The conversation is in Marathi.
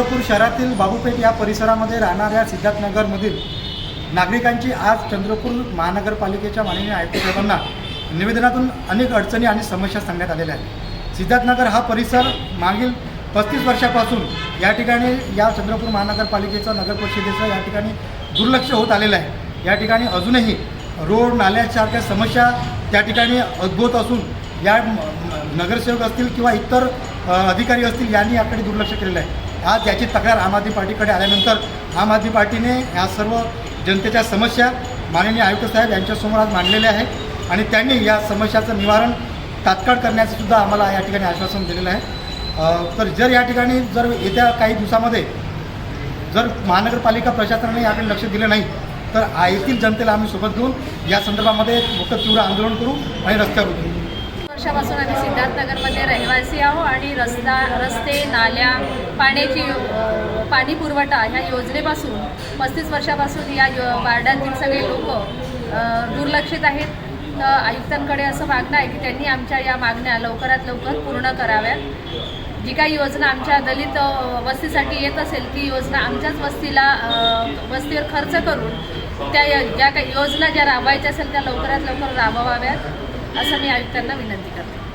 चंद्रपूर शहरातील बाबूपेठ या परिसरामध्ये राहणाऱ्या सिद्धार्थनगरमधील नागरिकांची आज चंद्रपूर महानगरपालिकेच्या माननीय आयुक्त साहेबांना निवेदनातून अनेक अडचणी आणि समस्या सांगण्यात आलेल्या आहेत. सिद्धार्थनगर हा परिसर मागील पस्तीस वर्षापासून या ठिकाणी या चंद्रपूर महानगरपालिकेचं नगर परिषदेचं या ठिकाणी दुर्लक्ष होत आलेलं आहे. या ठिकाणी अजूनही रोड नाल्यासारख्या समस्या त्या ठिकाणी उद्भवत असून या नगरसेवक असतील किंवा इतर अधिकारी असतील यांनी याकडे दुर्लक्ष केलेलं आहे. आज याची तक्रार आम आदमी पार्टीकडे आल्यानंतर आम आदमी पार्टीने या सर्व जनतेच्या समस्या माननीय आयुक्त साहेब यांच्यासमोर आज मांडलेल्या आहेत आणि त्यांनी या समस्याचं निवारण तात्काळ करण्याचं सुद्धा आम्हाला या ठिकाणी आश्वासन दिलेलं आहे. तर जर या ठिकाणी जर येत्या काही दिवसामध्ये जर महानगरपालिका प्रशासनाने याकडे लक्ष दिलं नाही तर येथील जनतेला आम्ही सोबत घेऊन या संदर्भामध्ये एक मोठं तीव्र आंदोलन करू आणि रस्त्यावर उतरू. वर्षापासून आम्ही सिद्धार्थनगरमध्ये रहिवासी आहो आणि रस्ता रस्ते नाल्या पाण्याची पाणी पुरवठा ह्या योजनेपासून पस्तीस वर्षापासून या यो वार्डातील सगळे लोक दुर्लक्षित आहेत. तर आयुक्तांकडे असं मागणं आहे की त्यांनी आमच्या या मागण्या लवकरात लवकर पूर्ण कराव्यात. जी काही योजना आमच्या दलित वस्तीसाठी येत असेल ती योजना आमच्याच वस्तीला वस्तीवर खर्च करून त्या ज्या काही योजना ज्या राबवायच्या असेल त्या लवकरात लवकर राबवाव्यात. असं मी आयुक्तांना विनंती करते.